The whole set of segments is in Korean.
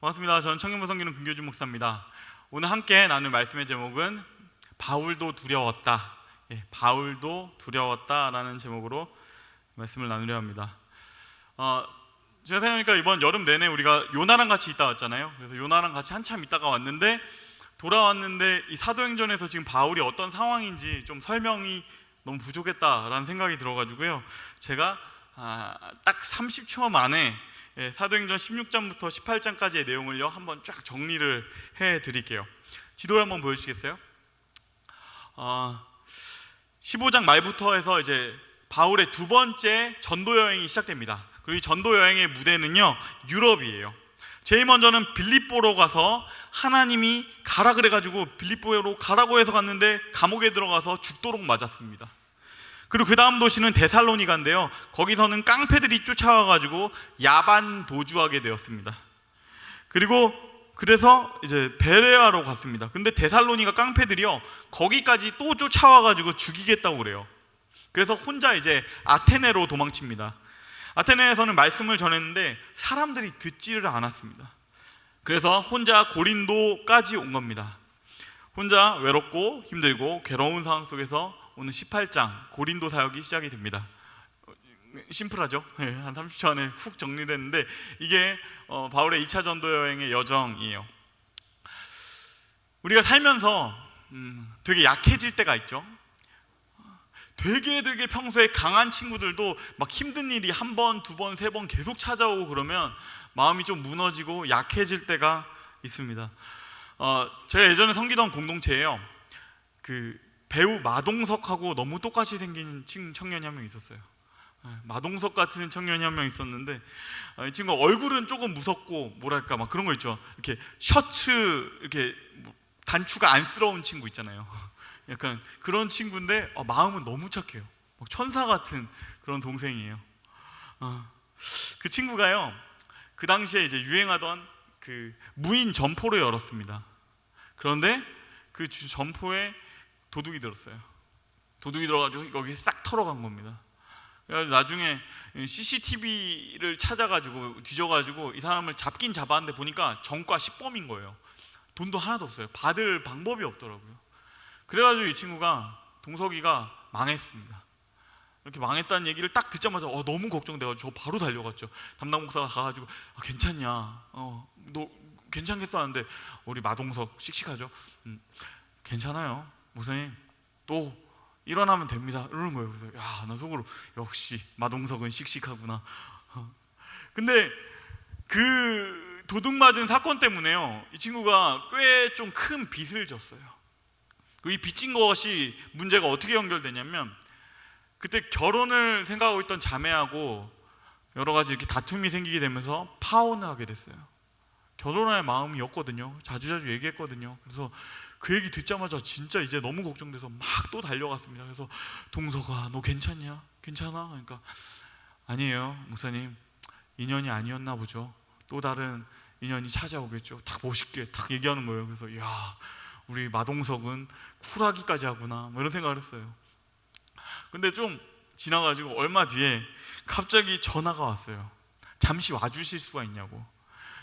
반갑습니다. 저는 청년부 성기는 금교준 목사입니다. 오늘 함께 나눌 말씀의 제목은 바울도 두려웠다. 예, 바울도 두려웠다라는 제목으로 말씀을 나누려 합니다. 어, 제가 생각하니까 이번 여름 내내 우리가 요나랑 같이 있다 왔잖아요. 그래서 요나랑 같이 한참 있다가 왔는데 돌아왔는데 이 사도행전에서 지금 바울이 어떤 상황인지 좀 설명이 너무 부족했다라는 생각이 들어가지고요. 제가 아, 딱 30초 만에 예, 사도행전 16장부터 18장까지의 내용을요 한번 쫙 정리를 해 드릴게요. 지도를 한번 보여주시겠어요? 어, 15장 말부터 해서 이제 바울의 두 번째 전도 여행이 시작됩니다. 그리고 이 전도 여행의 무대는요 유럽이에요. 제일 먼저는 빌립보로 가서 하나님이 가라 그래가지고 빌립보로 가라고 해서 갔는데 감옥에 들어가서 죽도록 맞았습니다. 그리고 그 다음 도시는 데살로니가인데요. 거기서는 깡패들이 쫓아와가지고 야반 도주하게 되었습니다. 그리고 그래서 이제 베레아로 갔습니다. 근데 데살로니가 깡패들이요 거기까지 또 쫓아와가지고 죽이겠다고 그래요. 그래서 혼자 이제 아테네로 도망칩니다. 아테네에서는 말씀을 전했는데 사람들이 듣지를 않았습니다. 그래서 혼자 고린도까지 온 겁니다. 혼자 외롭고 힘들고 괴로운 상황 속에서 오늘 18장 고린도 사역이 시작이 됩니다. 심플하죠? 네, 한 30초 안에 훅 정리를 했는데 이게 어, 바울의 2차 전도 여행의 여정이에요. 우리가 살면서 음, 되게 약해질 때가 있죠. 되게 되게 평소에 강한 친구들도 막 힘든 일이 한 번, 두 번, 세 번 계속 찾아오고 그러면 마음이 좀 무너지고 약해질 때가 있습니다. 어, 제가 예전에 섬기던 공동체예요. 그 배우 마동석하고 너무 똑같이 생긴 친- 청년이 한 명 있었어요. 네, 마동석 같은 청년이 한 명 있었는데 어, 이 친구 얼굴은 조금 무섭고 뭐랄까 막 그런 거 있죠. 이렇게 셔츠 이렇게 뭐 단추가 안쓰러운 친구 있잖아요. 약간 그런 친구인데 어, 마음은 너무 착해요. 막 천사 같은 그런 동생이에요. 어, 그 친구가요. 그 당시에 이제 유행하던 그 무인 점포를 열었습니다. 그런데 그 주- 점포에 도둑이 들었어요. 도둑이 들어가지고 거기 싹 털어간 겁니다. 그래가지고 나중에 CCTV를 찾아가지고 뒤져가지고 이 사람을 잡긴 잡았는데 보니까 전과 10범인 거예요. 돈도 하나도 없어요. 받을 방법이 없더라고요. 그래가지고 이 친구가 동석이가 망했습니다. 이렇게 망했다는 얘기를 딱 듣자마자 어, 너무 걱정돼가지고 저 바로 달려갔죠. 담당 목사가 가가지고 아, 괜찮냐? 어, 너 괜찮겠어 하는데 우리 마동석 씩씩하죠. 음, 괜찮아요, 목사님. 또 일어나면 됩니다. 이러는 거예요. 그래서 야, 나 속으로 역시 마동석은 씩씩하구나. 어. 근데 그 도둑 맞은 사건 때문에요. 이 친구가 꽤 좀 큰 빚을 졌어요. 그이 빚진 것이 문제가 어떻게 연결되냐면 그때 결혼을 생각하고 있던 자매하고 여러 가지 이렇게 다툼이 생기게 되면서 파혼을 하게 됐어요. 결혼할 마음이었거든요. 자주자주 얘기했거든요. 그래서 그 얘기 듣자마자 진짜 이제 너무 걱정돼서 막 또 달려갔습니다. 그래서 동서가 너 괜찮냐? 괜찮아? 그러니까 아니에요, 목사님. 인연이 아니었나 보죠. 또 다른 인연이 찾아오겠죠. 딱 멋있게 딱 얘기하는 거예요. 그래서 야, 우리 마동석은 쿨하기까지 하구나. 뭐 이런 생각을 했어요. 근데 좀 지나가지고 얼마 뒤에 갑자기 전화가 왔어요. 잠시 와주실 수가 있냐고.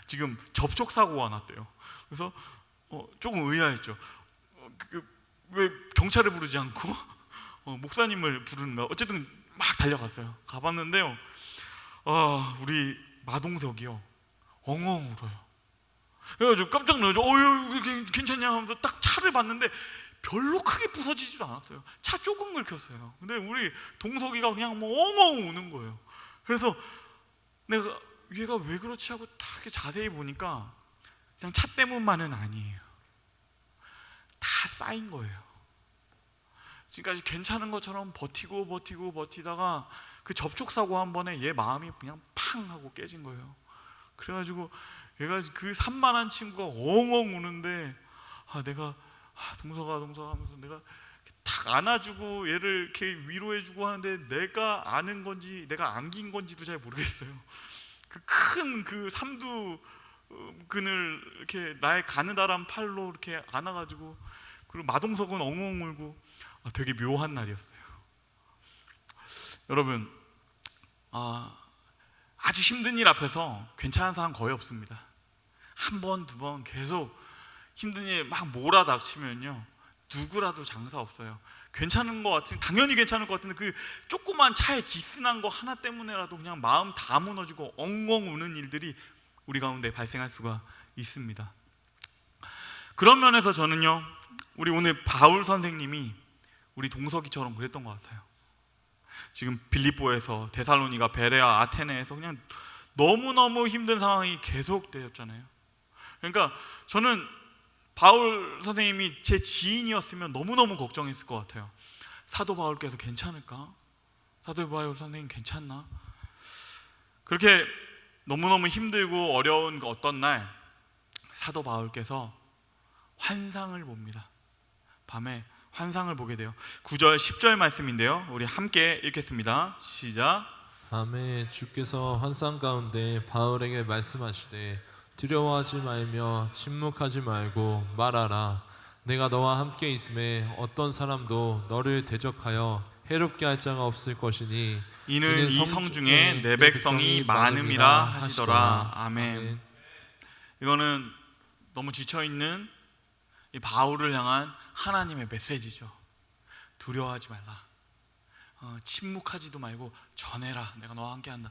지금 접촉 사고가 났대요. 그래서 어, 조금 의아했죠. 어, 그, 왜 경찰을 부르지 않고 어, 목사님을 부르는가? 어쨌든 막 달려갔어요. 가봤는데요. 아, 우리 마동석이요. 엉엉 울어요. 그래가지고 깜짝 놀라죠. 어유 괜찮냐 하면서 딱 차를 봤는데 별로 크게 부서지지도 않았어요. 차 조금 긁혔어요. 근데 우리 동석이가 그냥 뭐 엉엉 우는 거예요. 그래서 내가 얘가 왜 그렇지 하고 딱 자세히 보니까 그냥 차 때문만은 아니에요. 다 쌓인 거예요. 지금까지 괜찮은 것처럼 버티고 버티고 버티다가 그 접촉 사고 한 번에 얘 마음이 그냥 팡 하고 깨진 거예요. 그래가지고 얘가 그 산만한 친구가 엉엉 우는데 아 내가 아, 동서가 동서가 하면서 내가 탁 안아주고 얘를 이렇게 위로해주고 하는데 내가 아는 건지 내가 안긴 건지도 잘 모르겠어요. 그 큰그 삼두 어, 그늘 이렇게 나의 가느다란 팔로 이렇게 안아가지고 그리고 마동석은 엉엉 울고 아, 되게 묘한 날이었어요. 여러분 아, 아주 힘든 일 앞에서 괜찮은 사람 거의 없습니다. 한 번, 두 번 계속 힘든 일 막 몰아닥치면요. 누구라도 장사 없어요. 괜찮은 것 같은 당연히 괜찮을 것 같은데 그 조그만 차에 기스난 거 하나 때문에라도 그냥 마음 다 무너지고 엉엉 우는 일들이 우리 가운데 발생할 수가 있습니다. 그런 면에서 저는요. 우리 오늘 바울 선생님이 우리 동석이처럼 그랬던 것 같아요. 지금 빌립보에서 데살로니가 베레아 아테네에서 그냥 너무너무 힘든 상황이 계속되었잖아요. 그러니까 저는 바울 선생님이 제 지인이었으면 너무너무 걱정했을 것 같아요. 사도 바울께서 괜찮을까? 사도 바울 선생님 괜찮나? 그렇게 너무너무 힘들고 어려운 그 어떤 날 사도 바울께서 환상을 봅니다. 밤에 환상을 보게 돼요. 9절 10절 말씀인데요. 우리 함께 읽겠습니다. 시작. 밤에 주께서 환상 가운데 바울에게 말씀하시되 두려워하지 말며 침묵하지 말고 말하라 내가 너와 함께 있음에 어떤 사람도 너를 대적하여 해롭게 할 자가 없을 것이니 이는 이 성 중에 내 백성이 많음이라 하시더라. 아멘. 이거는 너무 지쳐 있는 이 바울을 향한 하나님의 메시지죠. 두려워하지 말라. 어, 침묵하지도 말고 전해라. 내가 너와 함께한다.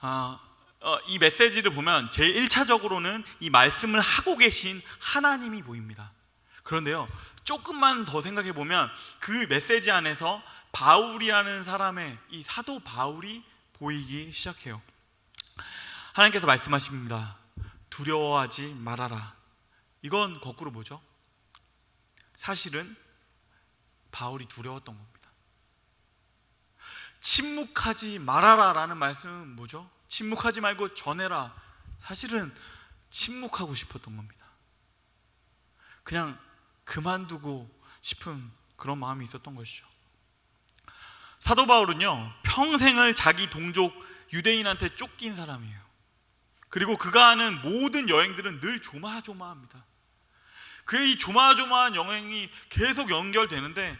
아, 어, 이 메시지를 보면 제 1차적으로는 이 말씀을 하고 계신 하나님이 보입니다. 그런데요, 조금만 더 생각해 보면 그 메시지 안에서 바울이라는 사람의 이 사도 바울이 보이기 시작해요. 하나님께서 말씀하십니다. 두려워하지 말아라. 이건 거꾸로 뭐죠? 사실은 바울이 두려웠던 겁니다. 침묵하지 말아라라는 말씀은 뭐죠? 침묵하지 말고 전해라. 사실은 침묵하고 싶었던 겁니다. 그냥 그만두고 싶은 그런 마음이 있었던 것이죠. 사도 바울은요, 평생을 자기 동족 유대인한테 쫓긴 사람이에요. 그리고 그가 하는 모든 여행들은 늘 조마조마합니다. 그의 이 조마조마한 여행이 계속 연결되는데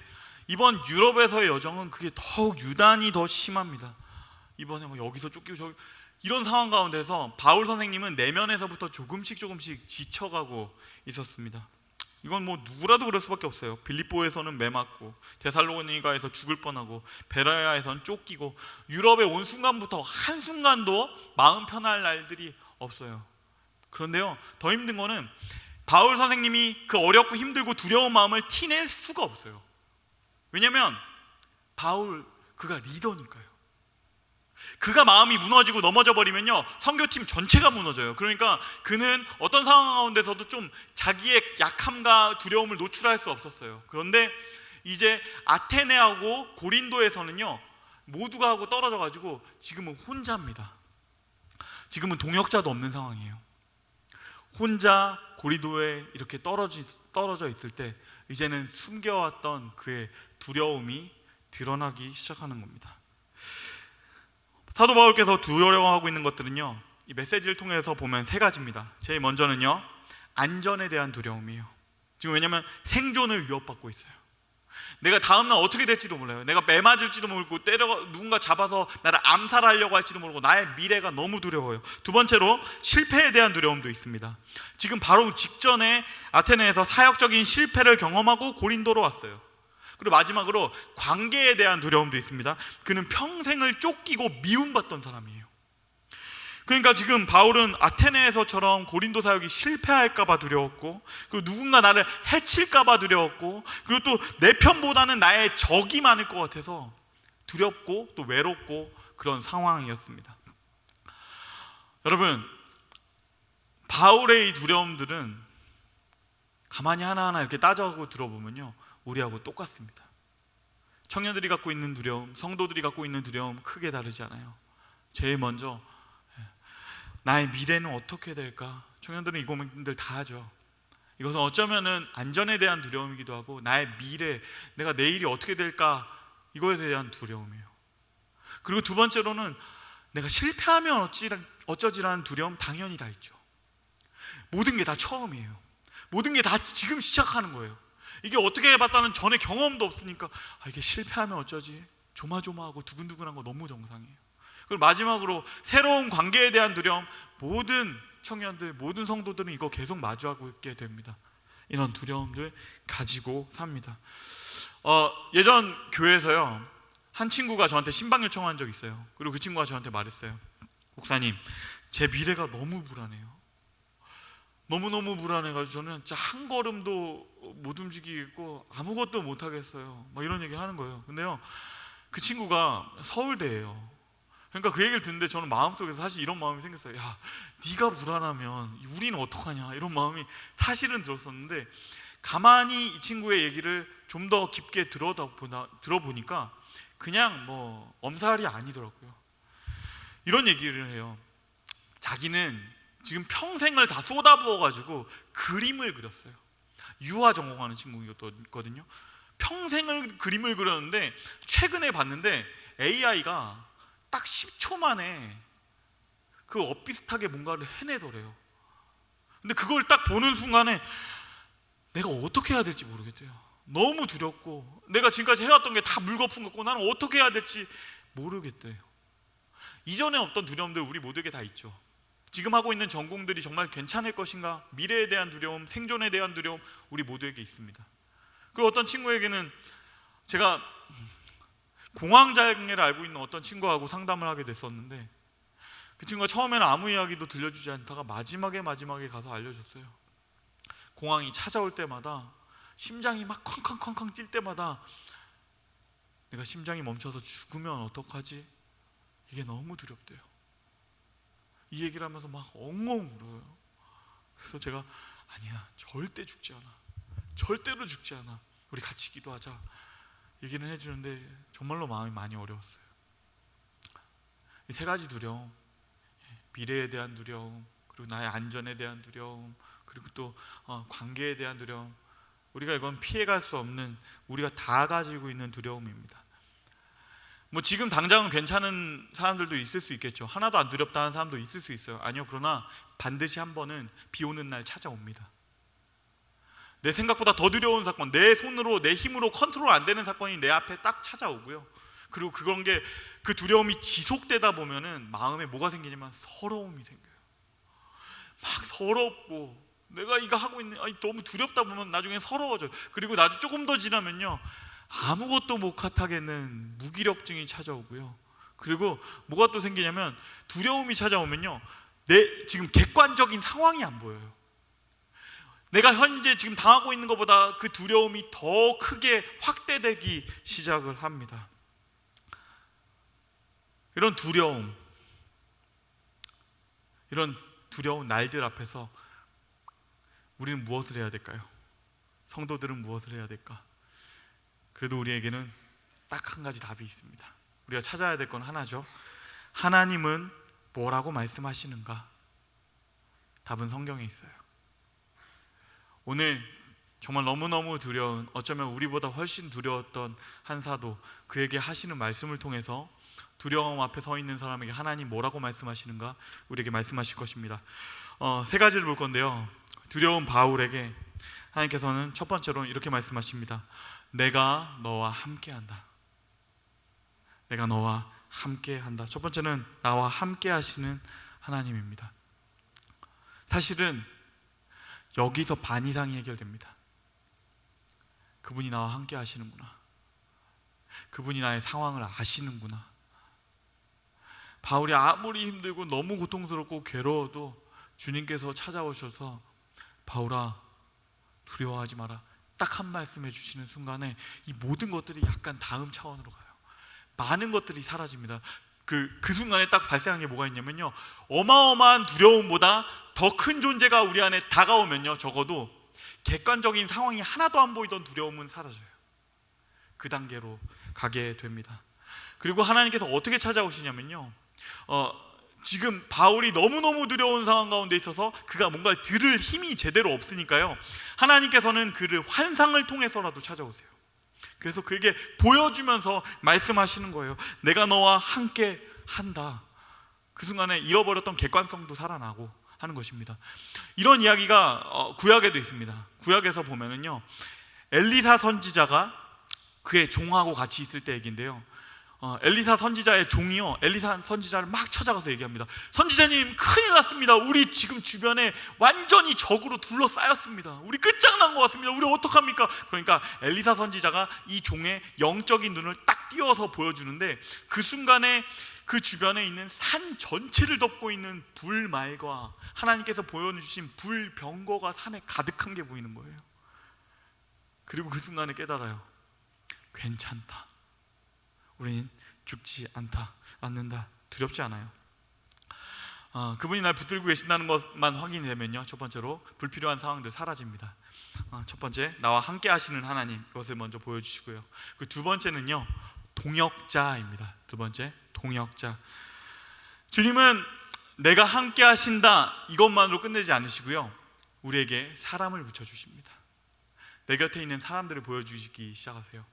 이번 유럽에서의 여정은 그게 더욱 유단이 더 심합니다. 이번에 뭐 여기서 쫓기고 저기 이런 상황 가운데서 바울 선생님은 내면에서부터 조금씩 조금씩 지쳐가고 있었습니다. 이건 뭐 누구라도 그럴 수밖에 없어요. 빌립보에서는 매 맞고 데살로니가에서 죽을 뻔하고 베라야에선 쫓기고 유럽에 온 순간부터 한 순간도 마음 편할 날들이 없어요. 그런데요, 더 힘든 거는 바울 선생님이 그 어렵고 힘들고 두려운 마음을 티낼 수가 없어요. 왜냐하면 바울 그가 리더니까요. 그가 마음이 무너지고 넘어져 버리면요 선교팀 전체가 무너져요. 그러니까 그는 어떤 상황 가운데서도 좀 자기의 약함과 두려움을 노출할 수 없었어요. 그런데 이제 아테네하고 고린도에서는요 모두가 하고 떨어져 가지고 지금은 혼자입니다. 지금은 동역자도 없는 상황이에요. 혼자 고리도에 이렇게 떨어지, 떨어져 있을 때 이제는 숨겨왔던 그의 두려움이 드러나기 시작하는 겁니다. 사도 바울께서 두려워하고 있는 것들은요. 이 메시지를 통해서 보면 세 가지입니다. 제일 먼저는요. 안전에 대한 두려움이에요. 지금 왜냐면 생존을 위협받고 있어요. 내가 다음날 어떻게 될지도 몰라요. 내가 매 맞을지도 모르고 때려 누군가 잡아서 나를 암살하려고 할지도 모르고 나의 미래가 너무 두려워요. 두 번째로 실패에 대한 두려움도 있습니다. 지금 바로 직전에 아테네에서 사역적인 실패를 경험하고 고린도로 왔어요. 그리고 마지막으로 관계에 대한 두려움도 있습니다. 그는 평생을 쫓기고 미움받던 사람이에요. 그러니까 지금 바울은 아테네에서처럼 고린도 사역이 실패할까봐 두려웠고, 그리고 누군가 나를 해칠까봐 두려웠고, 그리고 또 내 편보다는 나의 적이 많을 것 같아서 두렵고 또 외롭고 그런 상황이었습니다. 여러분, 바울의 이 두려움들은 가만히 하나하나 이렇게 따져고 들어보면요, 우리하고 똑같습니다. 청년들이 갖고 있는 두려움, 성도들이 갖고 있는 두려움 크게 다르지 않아요. 제일 먼저 나의 미래는 어떻게 될까? 청년들은 이 고민들 다 하죠. 이것은 어쩌면은 안전에 대한 두려움이기도 하고 나의 미래, 내가 내일이 어떻게 될까? 이거에 대한 두려움이에요. 그리고 두 번째로는 내가 실패하면 어찌, 어쩌지라는 두려움 당연히 다 있죠. 모든 게 다 처음이에요. 모든 게 다 지금 시작하는 거예요. 이게 어떻게 해봤다는 전에 경험도 없으니까 아, 이게 실패하면 어쩌지? 조마조마하고 두근두근한 거 너무 정상이에요. 그리고 마지막으로 새로운 관계에 대한 두려움 모든 청년들, 모든 성도들은 이거 계속 마주하고 있게 됩니다. 이런 두려움들 가지고 삽니다. 어, 예전 교회에서요 한 친구가 저한테 신방 요청한 적 있어요. 그리고 그 친구가 저한테 말했어요. 목사님, 제 미래가 너무 불안해요. 너무 너무 불안해가지고 저는 진짜 한 걸음도 못 움직이겠고 아무것도 못 하겠어요. 막 이런 얘기를 하는 거예요. 근데요, 그 친구가 서울대예요. 그러니까 그 얘기를 듣는데 저는 마음속에서 사실 이런 마음이 생겼어요. 야, 네가 불안하면 우리는 어떡하냐 이런 마음이 사실은 들었었는데 가만히 이 친구의 얘기를 좀 더 깊게 들어보니까 그냥 뭐 엄살이 아니더라고요. 이런 얘기를 해요. 자기는 지금 평생을 다 쏟아부어 가지고 그림을 그렸어요. 유화 전공하는 친구였거든요. 평생을 그림을 그렸는데 최근에 봤는데 AI가 딱 10초 만에 그 엇비슷하게 뭔가를 해내더래요. 근데 그걸 딱 보는 순간에 내가 어떻게 해야 될지 모르겠대요. 너무 두렵고 내가 지금까지 해왔던 게 다 물거품 같고 나는 어떻게 해야 될지 모르겠대요. 이전에 없던 두려움들 우리 모두에게 다 있죠. 지금 하고 있는 전공들이 정말 괜찮을 것인가? 미래에 대한 두려움, 생존에 대한 두려움 우리 모두에게 있습니다. 그리고 어떤 친구에게는 제가 공황장애를 알고 있는 어떤 친구하고 상담을 하게 됐었는데 그 친구가 처음에는 아무 이야기도 들려주지 않다가 마지막에 마지막에 가서 알려줬어요. 공황이 찾아올 때마다 심장이 막 쾅쾅쾅쾅 뛸 때마다 내가 심장이 멈춰서 죽으면 어떡하지? 이게 너무 두렵대요. 이 얘기를 하면서 막 엉엉 울어요. 그래서 제가 아니야 절대 죽지 않아. 절대로 죽지 않아. 우리 같이 기도하자. 얘기는 해주는데 정말로 마음이 많이 어려웠어요. 이세 가지 두려움, 미래에 대한 두려움, 그리고 나의 안전에 대한 두려움, 그리고 또 어, 관계에 대한 두려움. 우리가 이건 피해갈 수 없는 우리가 다 가지고 있는 두려움입니다. 뭐 지금 당장은 괜찮은 사람들도 있을 수 있겠죠. 하나도 안 두렵다는 사람도 있을 수 있어요. 아니요, 그러나 반드시 한 번은 비 오는 날 찾아옵니다. 내 생각보다 더 두려운 사건, 내 손으로 내 힘으로 컨트롤 안 되는 사건이 내 앞에 딱 찾아오고요. 그리고 그런 게 그 두려움이 지속되다 보면은 마음에 뭐가 생기냐면 서러움이 생겨요. 막 서럽고 내가 이거 하고 있는 아니, 너무 두렵다 보면 나중에 서러워져요. 그리고 나중 조금 더 지나면요 아무것도 못하겠는 무기력증이 찾아오고요. 그리고 뭐가 또 생기냐면 두려움이 찾아오면요 내 지금 객관적인 상황이 안 보여요. 내가 현재 지금 당하고 있는 것보다 그 두려움이 더 크게 확대되기 시작을 합니다. 이런 두려움, 이런 두려운 날들 앞에서 우리는 무엇을 해야 될까요? 성도들은 무엇을 해야 될까? 그래도 우리에게는 딱 한 가지 답이 있습니다. 우리가 찾아야 될 건 하나죠. 하나님은 뭐라고 말씀하시는가? 답은 성경에 있어요. 오늘 정말 너무너무 두려운 어쩌면 우리보다 훨씬 두려웠던 한 사도 그에게 하시는 말씀을 통해서 두려움 앞에 서 있는 사람에게 하나님 뭐라고 말씀하시는가 우리에게 말씀하실 것입니다. 어, 세 가지를 볼 건데요. 두려운 바울에게 하나님께서는 첫 번째로 이렇게 말씀하십니다. 내가 너와 함께한다. 내가 너와 함께한다. 첫 번째는 나와 함께하시는 하나님입니다. 사실은 여기서 반 이상이 해결됩니다. 그분이 나와 함께 하시는구나. 그분이 나의 상황을 아시는구나. 바울이 아무리 힘들고 너무 고통스럽고 괴로워도 주님께서 찾아오셔서 바울아 두려워하지 마라. 딱 한 말씀 해주시는 순간에 이 모든 것들이 약간 다음 차원으로 가요. 많은 것들이 사라집니다. 그, 그 순간에 딱 발생한 게 뭐가 있냐면요. 어마어마한 두려움보다 더 큰 존재가 우리 안에 다가오면요. 적어도 객관적인 상황이 하나도 안 보이던 두려움은 사라져요. 그 단계로 가게 됩니다. 그리고 하나님께서 어떻게 찾아오시냐면요. 어, 지금 바울이 너무너무 두려운 상황 가운데 있어서 그가 뭔가를 들을 힘이 제대로 없으니까요. 하나님께서는 그를 환상을 통해서라도 찾아오세요. 그래서 그에게 보여주면서 말씀하시는 거예요. 내가 너와 함께 한다. 그 순간에 잃어버렸던 객관성도 살아나고 하는 것입니다. 이런 이야기가 어, 구약에도 있습니다. 구약에서 보면은요, 엘리사 선지자가 그의 종하고 같이 있을 때 얘기인데요. 어, 엘리사 선지자의 종이요 엘리사 선지자를 막 찾아가서 얘기합니다. 선지자님 큰일 났습니다. 우리 지금 주변에 완전히 적으로 둘러싸였습니다. 우리 끝장난 것 같습니다. 우리 어떡합니까? 그러니까 엘리사 선지자가 이 종의 영적인 눈을 딱 띄워서 보여주는데 그 순간에 그 주변에 있는 산 전체를 덮고 있는 불말과 하나님께서 보여주신 불병거가 산에 가득한 게 보이는 거예요. 그리고 그 순간에 깨달아요. 괜찮다. 우리는 죽지 않다, 않는다, 두렵지 않아요. 어, 그분이 날 붙들고 계신다는 것만 확인이 되면요. 첫 번째로 불필요한 상황들 사라집니다. 어, 첫 번째 나와 함께 하시는 하나님 그것을 먼저 보여주시고요. 그 두 번째는요 동역자입니다. 두 번째 동역자. 주님은 내가 함께 하신다 이것만으로 끝내지 않으시고요. 우리에게 사람을 붙여 주십니다. 내 곁에 있는 사람들을 보여주시기 시작하세요.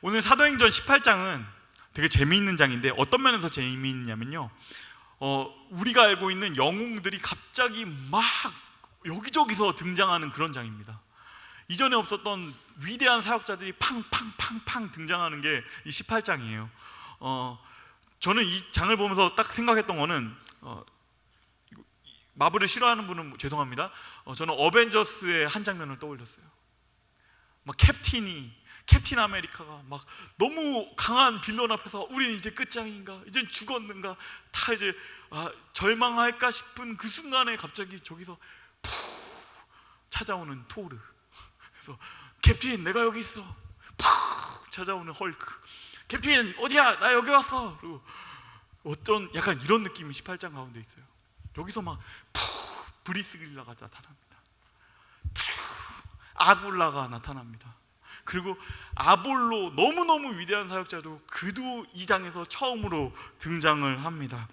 오늘 사도행전 18장은 되게 재미있는 장인데 어떤 면에서 재미있냐면요. 어, 우리가 알고 있는 영웅들이 갑자기 막 여기저기서 등장하는 그런 장입니다. 이전에 없었던 위대한 사역자들이 팡팡팡팡 등장하는 게 이 18장이에요. 어, 저는 이 장을 보면서 딱 생각했던 거는 어, 마블을 싫어하는 분은 뭐 죄송합니다. 어, 저는 어벤져스의 한 장면을 떠올렸어요. 막 캡틴이 캡틴 아메리카가 막 너무 강한 빌런 앞에서 우리는 이제 끝장인가? 이제 죽었는가? 다 이제 아, 절망할까 싶은 그 순간에 갑자기 저기서 푹 찾아오는 토르. 그래서 캡틴 내가 여기 있어. 푹 찾아오는 헐크. 캡틴 어디야? 나 여기 왔어. 그리고 어떤 약간 이런 느낌이 18장 가운데 있어요. 여기서 막푹 브리스길라가 나타납니다. 아굴라가 나타납니다. 그리고 아볼로 너무너무 위대한 사역자도 그도 이 장에서 처음으로 등장을 합니다.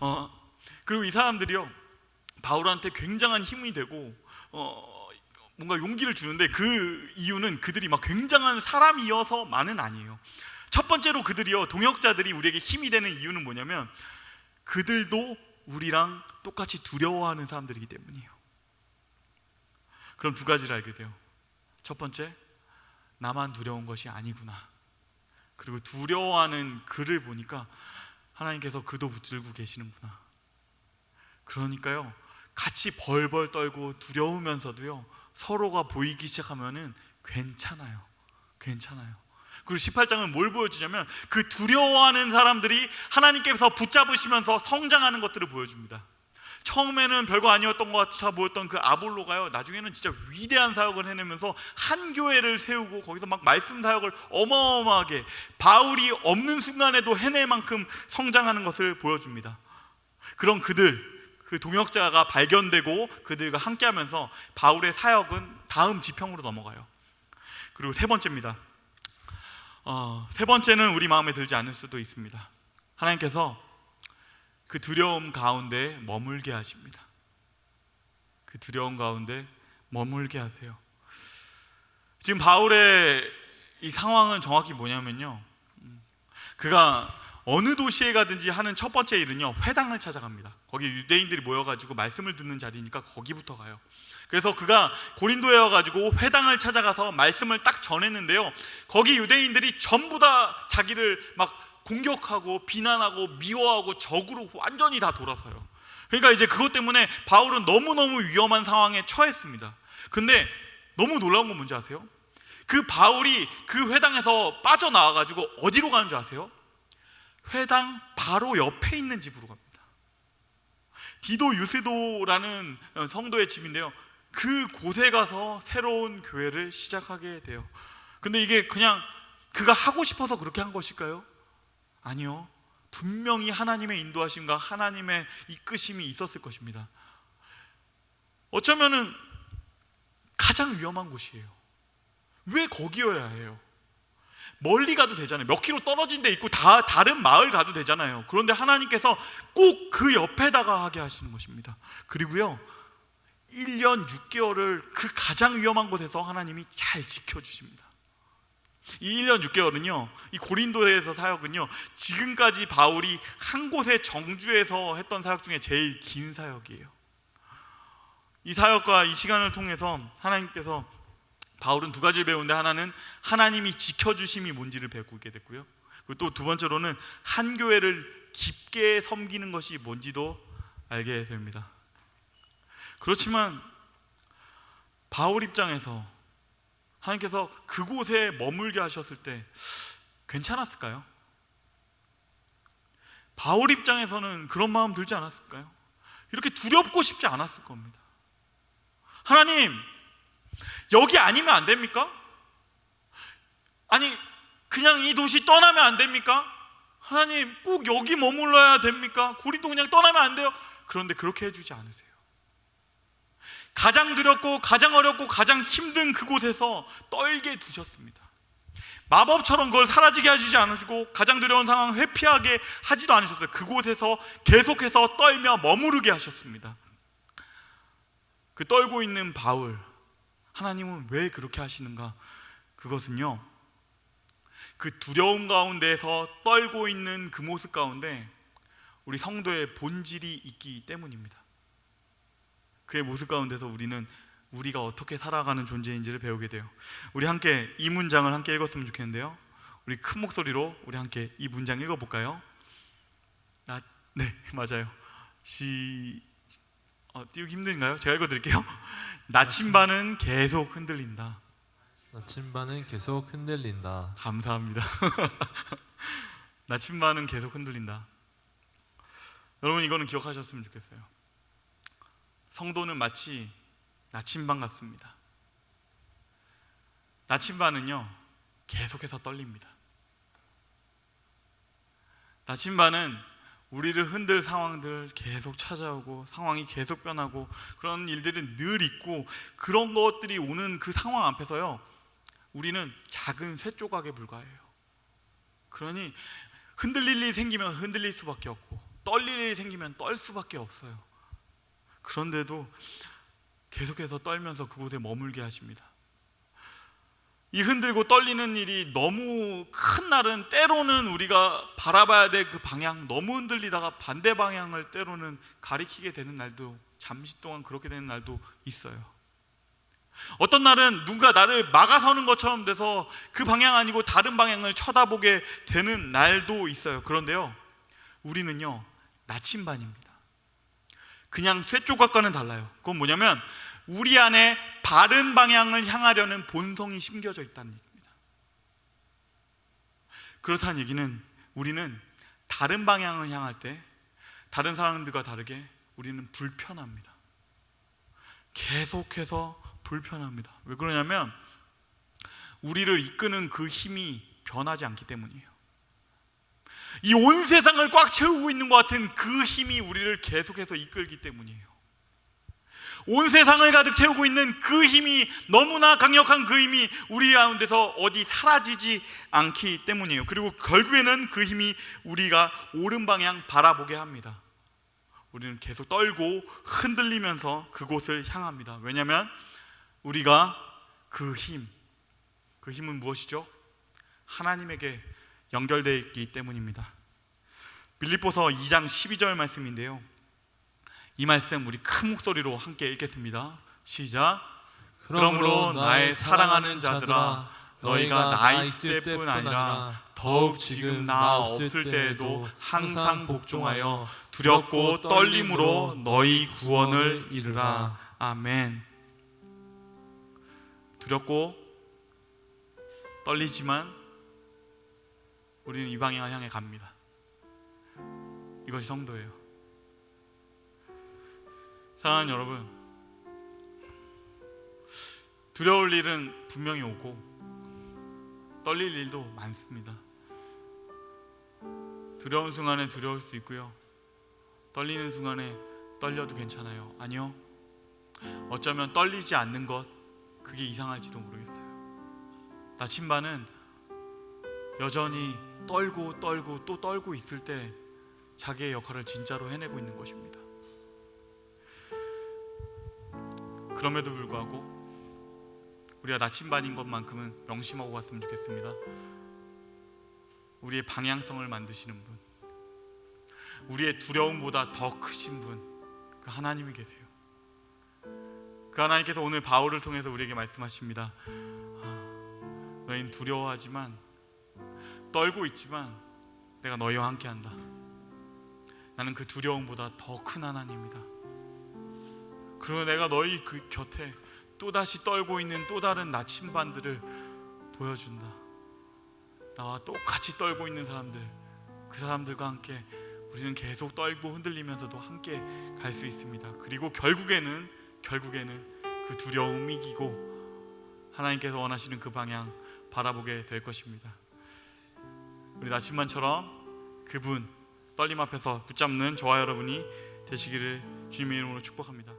어, 그리고 이 사람들이요 바울한테 굉장한 힘이 되고 어, 뭔가 용기를 주는데 그 이유는 그들이 막 굉장한 사람이어서만은 아니에요. 첫 번째로 그들이요 동역자들이 우리에게 힘이 되는 이유는 뭐냐면 그들도 우리랑 똑같이 두려워하는 사람들이기 때문이에요. 그럼 두 가지를 알게 돼요. 첫 번째, 나만 두려운 것이 아니구나. 그리고 두려워하는 그를 보니까 하나님께서 그도 붙들고 계시는구나. 그러니까요, 같이 벌벌 떨고 두려우면서도요, 서로가 보이기 시작하면은 괜찮아요. 괜찮아요. 그리고 18장은 뭘 보여주냐면 그 두려워하는 사람들이 하나님께서 붙잡으시면서 성장하는 것들을 보여줍니다. 처음에는 별거 아니었던 것 같아 보였던 그 아볼로가요. 나중에는 진짜 위대한 사역을 해내면서 한 교회를 세우고 거기서 막 말씀 사역을 어마어마하게 바울이 없는 순간에도 해낼 만큼 성장하는 것을 보여줍니다. 그런 그들 그 동역자가 발견되고 그들과 함께하면서 바울의 사역은 다음 지평으로 넘어가요. 그리고 세 번째입니다. 어, 세 번째는 우리 마음에 들지 않을 수도 있습니다. 하나님께서 그 두려움 가운데 머물게 하십니다. 그 두려움 가운데 머물게 하세요. 지금 바울의 이 상황은 정확히 뭐냐면요. 음, 그가 어느 도시에 가든지 하는 첫 번째 일은요. 회당을 찾아갑니다. 거기 유대인들이 모여가지고 말씀을 듣는 자리니까 거기부터 가요. 그래서 그가 고린도에 와가지고 회당을 찾아가서 말씀을 딱 전했는데요. 거기 유대인들이 전부 다 자기를 막 공격하고 비난하고 미워하고 적으로 완전히 다 돌아서요. 그러니까 이제 그것 때문에 바울은 너무너무 위험한 상황에 처했습니다. 근데 너무 놀라운 건 뭔지 아세요? 그 바울이 그 회당에서 빠져나와 가지고 어디로 가는 줄 아세요? 회당 바로 옆에 있는 집으로 갑니다. 디도 유스도라는 성도의 집인데요. 그 곳에 가서 새로운 교회를 시작하게 돼요. 근데 이게 그냥 그가 하고 싶어서 그렇게 한 것일까요? 아니요. 분명히 하나님의 인도하심과 하나님의 이끄심이 있었을 것입니다. 어쩌면은 가장 위험한 곳이에요. 왜 거기여야 해요? 멀리 가도 되잖아요. 몇 킬로 떨어진 데 있고 다 다른 마을 가도 되잖아요. 그런데 하나님께서 꼭 그 옆에다가 하게 하시는 것입니다. 그리고요. 1년 6개월을 그 가장 위험한 곳에서 하나님이 잘 지켜 주십니다. 이 1년 6개월은요, 이 고린도에서 사역은요, 지금까지 바울이 한 곳의 정주에서 했던 사역 중에 제일 긴 사역이에요. 이 사역과 이 시간을 통해서 하나님께서 바울은 두 가지를 배우는데 하나는 하나님이 지켜주심이 뭔지를 배우게 됐고요. 그리고 또 두 번째로는 한 교회를 깊게 섬기는 것이 뭔지도 알게 됩니다. 그렇지만 바울 입장에서 하나님께서 그곳에 머물게 하셨을 때 괜찮았을까요? 바울 입장에서는 그런 마음 들지 않았을까요? 이렇게 두렵고 싶지 않았을 겁니다. 하나님, 여기 아니면 안 됩니까? 아니, 그냥 이 도시 떠나면 안 됩니까? 하나님, 꼭 여기 머물러야 됩니까? 고린도 그냥 떠나면 안 돼요? 그런데 그렇게 해주지 않으세요. 가장 두렵고 가장 어렵고 가장 힘든 그곳에서 떨게 두셨습니다. 마법처럼 그걸 사라지게 하시지 않으시고 가장 두려운 상황 회피하게 하지도 않으셨어요. 그곳에서 계속해서 떨며 머무르게 하셨습니다. 그 떨고 있는 바울 하나님은 왜 그렇게 하시는가? 그것은요. 그 두려움 가운데서 떨고 있는 그 모습 가운데 우리 성도의 본질이 있기 때문입니다. 그의 모습 가운데서 우리는 우리가 어떻게 살아가는 존재인지를 배우게 돼요. 우리 함께 이 문장을 함께 읽었으면 좋겠는데요. 우리 큰 목소리로 우리 함께 이 문장 읽어볼까요? 나, 네 맞아요. 시 어, 띄우기 힘든가요? 제가 읽어드릴게요. 나침반은 계속 흔들린다. 나침반은 계속 흔들린다. 감사합니다. 나침반은 계속 흔들린다. 여러분 이거는 기억하셨으면 좋겠어요. 성도는 마치 나침반 같습니다. 나침반은요 계속해서 떨립니다. 나침반은 우리를 흔들 상황들 계속 찾아오고 상황이 계속 변하고 그런 일들은 늘 있고 그런 것들이 오는 그 상황 앞에서요 우리는 작은 쇠 조각에 불과해요. 그러니 흔들릴 일이 생기면 흔들릴 수밖에 없고 떨릴 일이 생기면 떨 수밖에 없어요. 그런데도 계속해서 떨면서 그곳에 머물게 하십니다. 이 흔들고 떨리는 일이 너무 큰 날은 때로는 우리가 바라봐야 될 그 방향 너무 흔들리다가 반대 방향을 때로는 가리키게 되는 날도 잠시 동안 그렇게 되는 날도 있어요. 어떤 날은 누가 나를 막아서는 것처럼 돼서 그 방향 아니고 다른 방향을 쳐다보게 되는 날도 있어요. 그런데요, 우리는요 나침반입니다. 그냥 쇠 조각과는 달라요. 그건 뭐냐면 우리 안에 바른 방향을 향하려는 본성이 심겨져 있다는 얘기입니다. 그렇다는 얘기는 우리는 다른 방향을 향할 때 다른 사람들과 다르게 우리는 불편합니다. 계속해서 불편합니다. 왜 그러냐면 우리를 이끄는 그 힘이 변하지 않기 때문이에요. 이 온 세상을 꽉 채우고 있는 것 같은 그 힘이 우리를 계속해서 이끌기 때문이에요. 온 세상을 가득 채우고 있는 그 힘이 너무나 강력한 그 힘이 우리 가운데서 어디 사라지지 않기 때문이에요. 그리고 결국에는 그 힘이 우리가 옳은 방향 바라보게 합니다. 우리는 계속 떨고 흔들리면서 그곳을 향합니다. 왜냐하면 우리가 그 힘, 그 힘은 무엇이죠? 하나님에게 연결되어 있기 때문입니다. 빌립보서 2장 12절 말씀인데요. 이 말씀 우리 큰 목소리로 함께 읽겠습니다. 시작. 그러므로 나의 사랑하는 자들아 너희가 나 있을 때뿐 아니라 더욱 지금 나 없을 때에도 항상 복종하여 두렵고 떨림으로 너희 구원을 이루라. 아멘. 두렵고 떨리지만 우리는 이 방향을 향해 갑니다. 이것이 성도예요. 사랑하는 여러분, 두려울 일은 분명히 오고 떨릴 일도 많습니다. 두려운 순간에 두려울 수 있고요. 떨리는 순간에 떨려도 괜찮아요. 아니요. 어쩌면 떨리지 않는 것 그게 이상할지도 모르겠어요. 나침반은 여전히 떨고 떨고 또 떨고 있을 때 자기의 역할을 진짜로 해내고 있는 것입니다. 그럼에도 불구하고 우리가 나침반인 것만큼은 명심하고 갔으면 좋겠습니다. 우리의 방향성을 만드시는 분, 우리의 두려움보다 더 크신 분, 그 하나님이 계세요. 그 하나님께서 오늘 바울을 통해서 우리에게 말씀하십니다. 아, 너희는 두려워하지만 떨고 있지만 내가 너희와 함께한다. 나는 그 두려움보다 더 큰 하나님이다. 그리고 내가 너희 그 곁에 또 다시 떨고 있는 또 다른 나침반들을 보여준다. 나와 똑같이 떨고 있는 사람들, 그 사람들과 함께 우리는 계속 떨고 흔들리면서도 함께 갈 수 있습니다. 그리고 결국에는 결국에는 그 두려움이 이기고 하나님께서 원하시는 그 방향 바라보게 될 것입니다. 우리 나침반처럼 그분 떨림 앞에서 붙잡는 저와 여러분이 되시기를 주님의 이름으로 축복합니다.